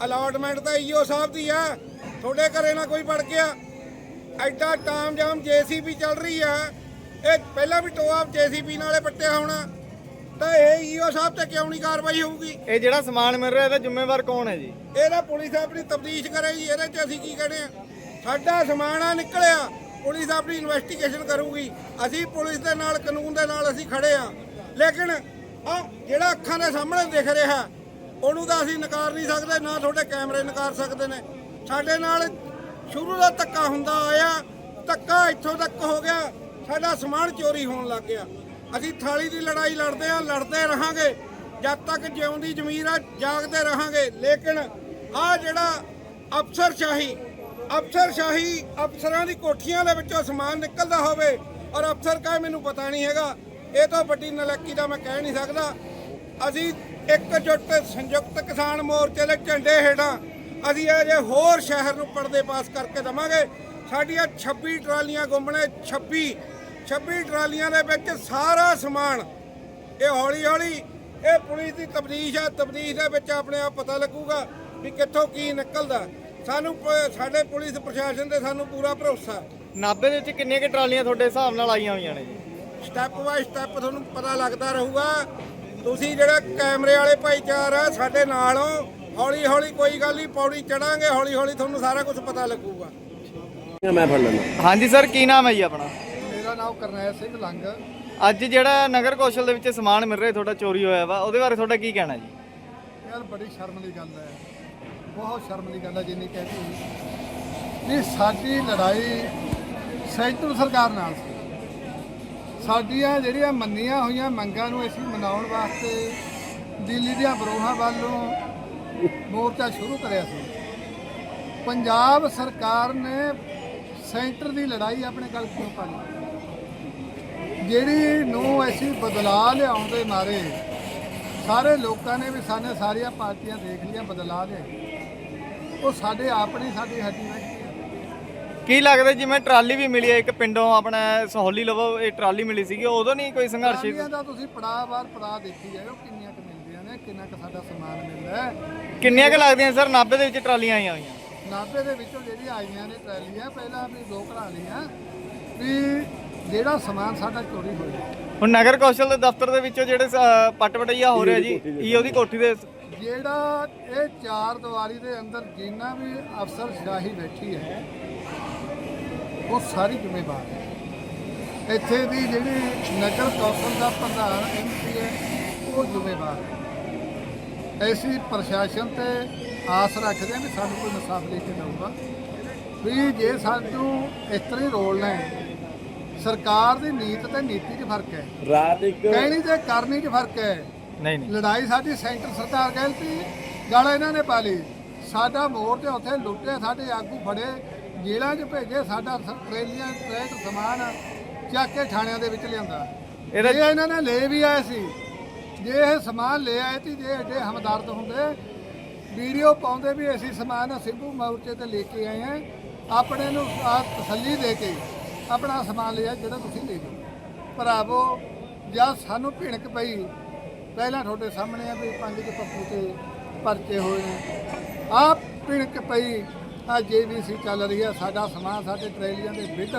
ਅਲਾਟਮੈਂਟ ਤਾਂ ਈਓ ਸਾਹਿਬ ਦੀ ਆ। ਤੁਹਾਡੇ ਘਰੇ ਨਾ ਕੋਈ ਵੜ ਗਿਆ। ਐਡਾ ਟਾਮ ਜਾਮ ਜੀਸੀਬੀ ਚੱਲ ਰਹੀ ਆ। ਇਹ ਪਹਿਲਾਂ ਵੀ ਟੋਆ ਜੀਸੀਬੀ ਨਾਲੇ ਪੱਟਿਆ ਹੋਣਾ। ਤਾਂ ਇਹ ਈਓ ਸਾਹਿਬ ਤੇ ਕਿਉਂ ਨਹੀਂ ਕਾਰਵਾਈ ਹੋਊਗੀ? ਇਹ ਜਿਹੜਾ ਸਮਾਨ ਮਿਲ ਰਿਹਾ ਇਹਦਾ ਜ਼ਿੰਮੇਵਾਰ ਕੌਣ ਹੈ ਜੀ? ਇਹਦਾ ਪੁਲਿਸ ਆਪਣੀ ਤਬਦੀਸ਼ ਕਰੇ ਜੀ ਇਹਦੇ 'ਚ ਅਸੀਂ ਕੀ ਕਹਿੰਦੇ ਆ? ਸਾਡਾ ਸਮਾਨ ਆ, ਨਿਕਲਿਆ। ਪੁਲਿਸ ਆਪਣੀ ਇਨਵੈਸਟੀਗੇਸ਼ਨ ਕਰੂਗੀ। ਅਸੀਂ ਪੁਲਿਸ ਦੇ ਨਾਲ, ਕਾਨੂੰਨ ਦੇ ਨਾਲ ਅਸੀਂ ਖੜੇ ਆ। ਲੇਕਿਨ ਆ ਜਿਹੜਾ ਅੱਖਾਂ ਦੇ ਸਾਹਮਣੇ ਦਿਖ ਰਿਹਾ, ਉਹਨੂੰ ਤਾਂ ਅਸੀਂ ਨਕਾਰ ਨਹੀਂ ਸਕਦੇ, ਨਾ ਤੁਹਾਡੇ ਕੈਮਰੇ ਨਕਾਰ ਸਕਦੇ ਨੇ। ਸਾਡੇ ਨਾਲ ਸ਼ੁਰੂ ਦਾ ਧੱਕਾ ਹੁੰਦਾ ਆਇਆ, ਧੱਕਾ ਇੱਥੋਂ ਤੱਕ ਹੋ ਗਿਆ, ਸਾਡਾ ਸਮਾਨ ਚੋਰੀ ਹੋਣ ਲੱਗ ਗਿਆ। ਅਸੀਂ ਥਾਲੀ ਦੀ ਲੜਾਈ ਲੜਦੇ ਆ, ਲੜਦੇ ਰਹਾਂਗੇ। ਜਦ ਤੱਕ ਜਿਉਂਦੀ ਜ਼ਮੀਰ ਆ, ਜਾਗਦੇ ਰਹਾਂਗੇ। ਲੇਕਿਨ ਆ ਜਿਹੜਾ ਅਫਸਰਸ਼ਾਹੀ ਅਫਸਰਸ਼ਾਹੀ ਅਫਸਰਾਂ ਦੀ ਕੋਠੀਆਂ ਦੇ ਵਿੱਚੋਂ ਸਮਾਨ ਨਿਕਲਦਾ ਹੋਵੇ ਔਰ ਅਫਸਰ ਕਹੇ, ਮੈਨੂੰ ਪਤਾ ਨਹੀਂ ਹੈਗਾ। ਇਹ ਤਾਂ ਵੱਡੀ ਨਲੱਕੀ ਦਾ ਮੈਂ ਕਹਿ ਨਹੀਂ ਸਕਦਾ। ਅਸੀਂ ਇੱਕ ਜੁੱਟ ਸੰਯੁਕਤ ਕਿਸਾਨ ਮੋਰਚੇ ਦੇ ਝੰਡੇ ਹੇਠਾਂ ਅਸੀਂ ਅਜੇ ਹੋਰ ਸ਼ਹਿਰ ਨੂੰ ਪਰਦੇ ਪਾਸ ਕਰਕੇ ਦਵਾਂਗੇ। ਸਾਡੀਆਂ 26 ਟਰਾਲੀਆਂ ਗੁੰਮਣੇ 26 26 ਟਰਾਲੀਆਂ ਦੇ ਵਿੱਚ ਸਾਰਾ ਸਮਾਨ। ਇਹ ਹੌਲੀ ਹੌਲੀ ਇਹ ਪੁਲਿਸ ਦੀ ਤਬਦੀਸ਼ ਆ ਤਬਦੀਸ਼ ਦੇ ਵਿੱਚ ਆਪਣੇ ਆਪ ਪਤਾ ਲੱਗੂਗਾ ਵੀ ਕਿੱਥੋਂ ਕੀ ਨਿਕਲਦਾ। ਸਾਨੂੰ ਪ- ਸਾਡੇ ਪੁਲਿਸ ਪ੍ਰਸ਼ਾਸਨ ਤੇ ਸਾਨੂੰ ਪੂਰਾ ਭਰੋਸਾ। ਨਾਭੇ ਦੇ ਵਿੱਚ ਕਿੰਨੀਆਂ ਕਿ ਟਰਾਲੀਆਂ ਤੁਹਾਡੇ ਹਿਸਾਬ ਨਾਲ ਆਈਆਂ ਹੋਈਆਂ ਨੇ ਜੀ? ਸਟੈਪ ਬਾਈ ਸਟੈਪ ਤੁਹਾਨੂੰ ਪਤਾ ਲੱਗਦਾ ਰਹੂਗਾ। ਤੁਸੀਂ ਜਿਹੜਾ ਕੈਮਰੇ ਵਾਲੇ ਭਾਈਚਾਰਾ ਸਾਡੇ ਨਾਲ ਹੋ ਹੌਲੀ ਹੌਲੀ ਕੋਈ ਗੱਲ ਨਹੀਂ ਪੌੜੀ ਚੜਾਂਗੇ ਹੌਲੀ ਹੌਲੀ ਤੁਹਾਨੂੰ ਸਾਰਾ ਕੁਝ ਪਤਾ ਲੱਗੂਗਾ। ਮੈਂ ਫੜ ਲੈਣਾ ਹਾਂਜੀ ਸਰ ਕੀ ਨਾਮ ਹੈ ਜੀ ਆਪਣਾ? ਮੇਰਾ ਨਾਮ ਕਰਨੈਲ ਸਿੰਘ ਲੰਗ। ਅੱਜ ਜਿਹੜਾ ਨਗਰ ਕੌਸ਼ਲ ਦੇ ਵਿੱਚ ਸਮਾਨ ਮਿਲ ਰਿਹਾ ਤੁਹਾਡਾ ਚੋਰੀ ਹੋਇਆ ਵਾ ਉਹਦੇ ਬਾਰੇ ਤੁਹਾਡਾ ਕੀ ਕਹਿਣਾ ਜੀ? ਯਾਰ ਬੜੀ ਸ਼ਰਮ ਦੀ ਗੱਲ ਹੈ। ਬਹੁਤ ਸ਼ਰਮ ਦੀ ਗੱਲ ਹੈ ਜਿੰਨੀ ਕਹਿੰਦੀ ਵੀ ਸਾਡੀ ਲੜਾਈ ਸੈਂਟਰ ਸਰਕਾਰ ਨਾਲ ਸੀ। ਸਾਡੀਆਂ ਜਿਹੜੀਆਂ ਮੰਨੀਆਂ ਹੋਈਆਂ ਮੰਗਾਂ ਨੂੰ ਅਸੀਂ ਮਨਾਉਣ ਵਾਸਤੇ ਦਿੱਲੀ ਦੀਆਂ ਬਰੋਹਾਂ ਵੱਲੋਂ ਮੋਰਚਾ ਸ਼ੁਰੂ ਕਰਿਆ ਸੀ। ਪੰਜਾਬ ਸਰਕਾਰ ਨੇ ਸੈਂਟਰ ਦੀ ਲੜਾਈ ਆਪਣੇ ਗਲ ਕਿਉਂ ਪਾ ਲਈ ਜਿਹੜੀ ਨੂੰ ਅਸੀਂ ਬਦਲਾ ਲਿਆਉਣ ਦੇ ਮਾਰੇ, ਸਾਰੇ ਲੋਕਾਂ ਨੇ ਵੀ ਸਾਨੇ ਸਾਰੀਆਂ ਪਾਰਟੀਆਂ ਦੇਖ ਲਈਆਂ, ਬਦਲਾ ਲਿਆ ਉਹ ਸਾਡੇ ਆਪਣੀ ਸਾਡੀ ਹੱਡੀ ਵਿੱਚ ਕੀ ਲੱਗਦਾ ਜਿਵੇਂ ਟਰਾਲੀ ਵੀ ਮਿਲੀ ਹੈ ਇੱਕ ਪਿੰਡੋਂ ਆਪਣਾ ਸਹੌਲੀ ਲਵੋ ਇਹ ਟਰਾਲੀ ਮਿਲੀ ਸੀਗੀ ਉਦੋਂ ਨਹੀਂ ਕੋਈ ਸੰਘਰਸ਼ ਟਰਾਲੀਆਂ ਦਾ ਤੁਸੀਂ ਪੜਾਅ ਵਾਰ ਪੜਾਅ ਦੇਖੀ ਜਾਓ ਕਿੰਨੀਆਂ ਕੁ ਮਿਲਦੀਆਂ ਨੇ ਕਿੰਨਾ ਕੁ ਸਾਡਾ ਸਮਾਨ ਮਿਲਦਾ ਹੈ। ਕਿੰਨੀਆਂ ਕੁ ਲੱਗਦੀਆਂ ਸਰ? ਨਾਭੇ ਦੇ ਵਿੱਚ ਟਰਾਲੀਆਂ ਆਈਆਂ ਹੋਈਆਂ। ਨਾਭੇ ਦੇ ਵਿੱਚੋਂ ਜਿਹੜੀ ਆਈਆਂ ਨੇ ਟਰਾਲੀਆਂ ਪਹਿਲਾਂ ਵੀ ਦੋ ਘਰਾਂ ਲਈਆਂ ਵੀ ਜਿਹੜਾ ਸਮਾਨ ਸਾਡਾ ਚੋਰੀ ਹੋਇਆ। ਹੁਣ ਨਗਰ ਕੌਸ਼ਲ ਦੇ ਦਫ਼ਤਰ ਦੇ ਵਿੱਚੋਂ ਜਿਹੜੇ ਸ- ਹੋ ਰਿਹਾ ਜੀ ਈਓ ਦੀ ਕੋਠੀ ਦੇ ਜਿਹੜਾ ਇਹ ਚਾਰ ਦੀਵਾਰੀ ਦੇ ਅੰਦਰ ਜਿੰਨਾ ਵੀ ਅਫਸਰ ਸ਼ਾਹੀ ਬੈਠੀ ਹੈ ਉਹ ਸਾਰੀ ਜ਼ਿੰਮੇਵਾਰ ਹੈ। ਇੱਥੇ ਦੀ ਜਿਹੜੀ ਨਗਰ ਕੌਂਸਲ ਦਾ ਪ੍ਰਧਾਨ ਐਮਪੀ ਹੈ ਉਹ ਜ਼ਿੰਮੇਵਾਰ ਹੈ। ਐਸੀ ਪ੍ਰਸ਼ਾਸਨ ਤੇ ਆਸ ਰੱਖਦੇ ਹਾਂ ਵੀ ਸਾਨੂੰ ਕੋਈ ਇਨਸਾਫ ਲੈ ਕੇ ਦਊਗਾ ਵੀ ਜੇ ਸਾਨੂੰ ਇਸ ਤਰ੍ਹਾਂ ਹੀ ਰੋਲ ਨੇ ਸਰਕਾਰ ਦੀ ਨੀਤ ਤੇ ਨੀਤੀ 'ਚ ਫ਼ਰਕ ਹੈ। ਰਾਤ ਇੱਕ ਕਹਿਣੀ ਤੇ ਕਰਨੀ 'ਚ ਫ਼ਰਕ ਹੈ। ਨਹੀਂ ਨਹੀਂ। ਲੜਾਈ ਸਾਡੀ ਸੈਂਟਰ ਸਰਕਾਰ ਗਲਤੀ ਗਾਲ ਇਹਨਾਂ ਨੇ ਪਾ ਲਈ। ਸਾਡਾ ਮੋਰ ਤੇ ਉੱਥੇ ਲੁੱਟੇ ਸਾਡੇ ਆਗੂ ਫੜੇ ਜੇਲ੍ਹਾਂ 'ਚ ਭੇਜੇ ਸਾਡਾ ਸ- ਟਰੇਲੀਆਂ ਟਰੈਕ ਸਮਾਨ ਚੱਕ ਕੇ ਥਾਣਿਆਂ ਦੇ ਵਿੱਚ ਲਿਆਂਦਾ। ਇਹਦਾ ਇਹ ਇਹਨਾਂ ਨੇ ਲੈ ਵੀ ਆਏ ਸੀ ਜੇ ਇਹ ਸਮਾਨ ਲੈ ਆਏ ਸੀ ਜੇ ਐਡੇ ਹਮਦਰਦ ਹੁੰਦੇ ਵੀਡੀਓ ਪਾਉਂਦੇ ਵੀ ਅਸੀਂ ਸਮਾਨ ਸਿੰਭੂ ਮੋਰਚੇ ਤੇ ਲੈ ਕੇ ਆਏ ਆ ਆਪਣੇ ਨੂੰ ਆ ਤਸੱਲੀ ਦੇ ਕੇ ਆਪਣਾ ਸਮਾਨ ਲਿਆ ਜਿਹੜਾ ਤੁਸੀਂ ਲੈ ਜਾਓ। ਭਰਾਵੋ ਜਦ ਸਾਨੂੰ ਭਿਣਕ ਪਈ ਪਹਿਲਾਂ ਤੁਹਾਡੇ ਸਾਹਮਣੇ ਆ ਵੀ ਪੰਜ ਦੇ ਪੱਪੂ ਤੇ ਪਰਚੇ ਹੋਏ ਨੇ। ਆ ਭਿਣਕ ਪਈ ਆ ਜੇਬੀਸੀ ਚੱਲ ਰਹੀ ਆ, ਸਾਡਾ ਸਮਾਨ ਸਾਡੇ ਟਰੇਲੀਆਂ ਦੇ ਬਿੱਡ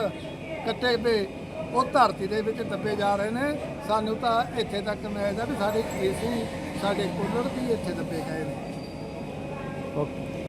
ਕੱਟੇ ਪਏ, ਉਹ ਧਰਤੀ ਦੇ ਵਿੱਚ ਦੱਬੇ ਜਾ ਰਹੇ ਨੇ। ਸਾਨੂੰ ਤਾਂ ਇੱਥੇ ਤੱਕ ਮੈਚ ਵੀ ਸਾਡੇ ਏਸੀ ਸਾਡੇ ਕੂਲਰ ਵੀ ਇੱਥੇ ਦੱਬੇ ਗਏ ਨੇ। ਓਕੇ।